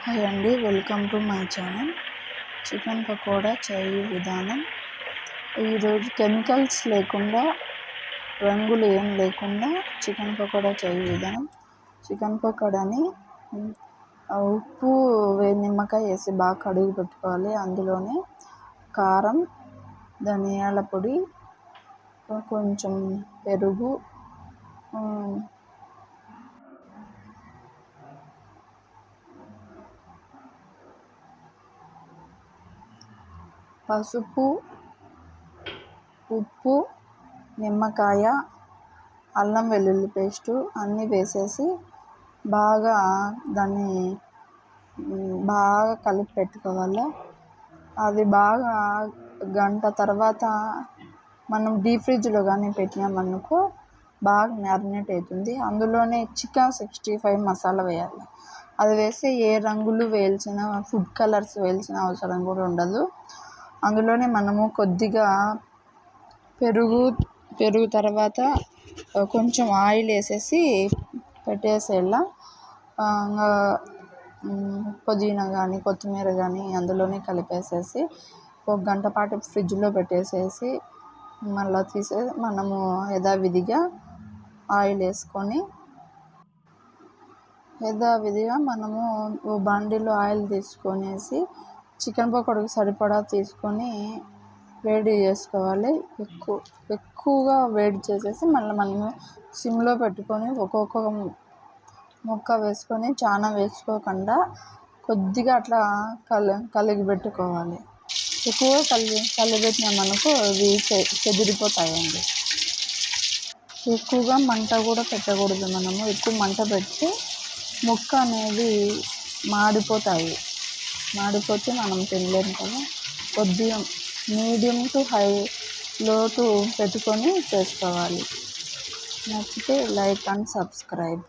Hi అండి welcome to my channel. Chicken pakora చేయి విధానం. ఈరోజు కెమికల్స్ లేకుండా రంగులు ఏం లేకుండా చికెన్ పకోడా చేయి విధానం. చికెన్ పకోడాని ఉప్పు వేడి నిమ్మకాయ వేసి బాగా కడిగి పెట్టుకోవాలి. అందులోనే కారం ధనియాల పొడి కొంచెం పెరుగు పసుపు ఉప్పు నిమ్మకాయ అల్లం వెల్లుల్లి పేస్టు అన్నీ వేసేసి బాగా దాన్ని బాగా కలిపి పెట్టుకోవాలి. అది బాగా గంట తర్వాత మనం డీప్ ఫ్రిడ్జ్లో కానీ పెట్టినామనుకో బాగా మ్యారినేట్ అవుతుంది అందులోనే చికెన్ సిక్స్టీ ఫైవ్ మసాలా వేయాలి. అది వేస్తే ఏ రంగులు వేయాల్సిన ఫుడ్ కలర్స్ వేయాల్సిన అవసరం కూడా ఉండదు. అందులోనే మనము కొద్దిగా పెరుగు పెరుగు తర్వాత కొంచెం ఆయిల్ వేసేసి పెట్టేసేయాల పుదీనా కానీ కొత్తిమీర కానీ అందులోనే కలిపేసేసి ఒక గంట పాటు ఫ్రిడ్జ్లో పెట్టేసేసి మళ్ళీ తీసే మనము యథావిధిగా ఆయిల్ వేసుకొని యథావిధిగా మనము బండిలో ఆయిల్ తీసుకొనేసి చికెన్ పకోడీకి సరిపడా తీసుకొని వేడి చేసుకోవాలి. ఎక్కువ ఎక్కువగా వేడి చేసేసి మళ్ళీ మనము సిమ్లో పెట్టుకొని ఒక్కొక్క ముక్క వేసుకొని చాలా వేసుకోకుండా కొద్దిగా అట్లా కలి కలిగి పెట్టుకోవాలి. ఎక్కువ కలిగి కలిపెట్టినామనుకో అవి చె చెదిరిపోతాయండి. ఎక్కువగా మంట కూడా పెట్టకూడదు మనము. ఎక్కువ మంట పెడితే ముక్క అనేది మాడిపోతాయి. మాడిపోతే మనం తినలేము కదా. కొద్దిగా మీడియం టు హై లోటు పెట్టుకొని చేసుకోవాలి. నచ్చితే లైక్ అండ్ సబ్స్క్రైబ్.